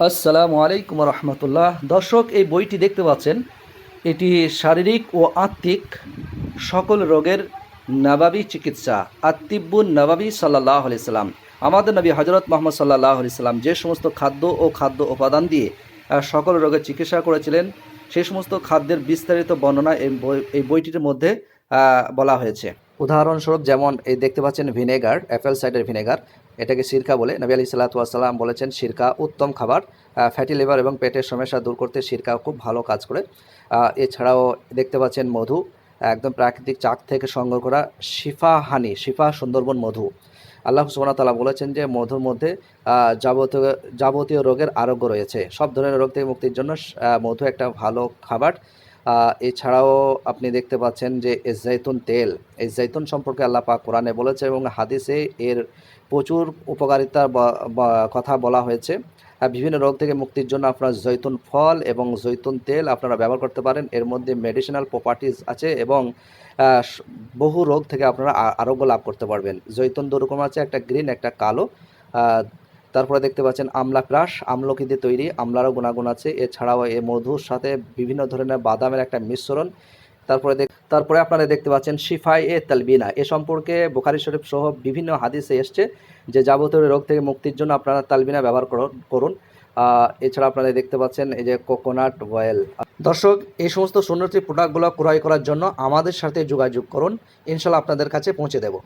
আসসালামু আলাইকুম রহমতুল্লাহ দর্শক, এই বইটি দেখতে পাচ্ছেন, এটি শারীরিক ও আত্মিক সকল রোগের নবাবী চিকিৎসা, আত্মিব্বুন নবাবী সাল্লাহ আলাইসাল্লাম আমাদের নবী হজরত মোহাম্মদ সাল্লাহ আলাইসাল্লাম যে সমস্ত খাদ্য ও খাদ্য উপাদান দিয়ে সকল রোগের চিকিৎসা করেছিলেন সেই সমস্ত খাদ্যের বিস্তারিত বর্ণনা এই বই, এই বইটির মধ্যে বলা হয়েছে। উদাহরণস্বরূপ যেমন এই দেখতে পাচ্ছেন ভিনেগার, অ্যাপেল সাইডের ভিনেগার এটাকে সিরকা বলে। নবী আলি সাল্লাতাম বলেছেন, সিরকা উত্তম খাবার। ফ্যাটি লিভার এবং পেটের সমস্যা দূর করতে সিরকা খুব ভালো কাজ করে। এছাড়াও দেখতে পাচ্ছেন মধু, একদম প্রাকৃতিক চাক থেকে সংগ্রহ করা শিফা হানি, শিফা সুন্দরবন মধু। আল্লাহ ওয়া বলেছেন যে, মধুর মধ্যে যাবতীয় যাবতীয় রোগের আরোগ্য রয়েছে। সব ধরনের রোগ থেকে মুক্তির জন্য মধু একটা ভালো খাবার। এছাড়াও আপনি দেখতে পাচ্ছেন যে এই জৈতুন তেল এই জৈতুন সম্পর্কে আল্লাহ পাক কোরআনে বলেছে এবং হাদিসে এর প্রচুর উপকারিতার কথা বলা হয়েছে। বিভিন্ন রোগ থেকে মুক্তির জন্য আপনারা জৈতুন ফল এবং জৈতুন তেল আপনারা ব্যবহার করতে পারেন। এর মধ্যে মেডিসিনাল প্রপার্টিজ আছে এবং বহু রোগ থেকে আপনারা আরোগ্য লাভ করতে পারবেন। জৈতুন দুরকম আছে, একটা গ্রিন একটা কালো। তারপরে দেখতে পাচ্ছেন আমলা ক্রাশ আমলকি দিয়ে তৈরি, আমলারও গুণাগুণ আছে। এছাড়াও এ মধুর সাথে বিভিন্ন ধরনের বাদামের একটা মিশ্রণ। তারপরে তারপরে আপনারা দেখতে পাচ্ছেন শিফাই এ তালবিনা। এ সম্পর্কে বোখারি শরীফ সহ বিভিন্ন হাদিসে এসছে যে যাবতীয় রোগ থেকে মুক্তির জন্য আপনারা তালবিনা ব্যবহার করুন- এছাড়া আপনারা দেখতে পাচ্ছেন এই যে কোকোনাট অয়েল দর্শক, এই সমস্ত সুন্নতি প্রোডাক্টগুলো ক্রয় করার জন্য আমাদের সাথে যোগাযোগ করুন। ইনশাল্লাহ আপনাদের কাছে পৌঁছে দেব।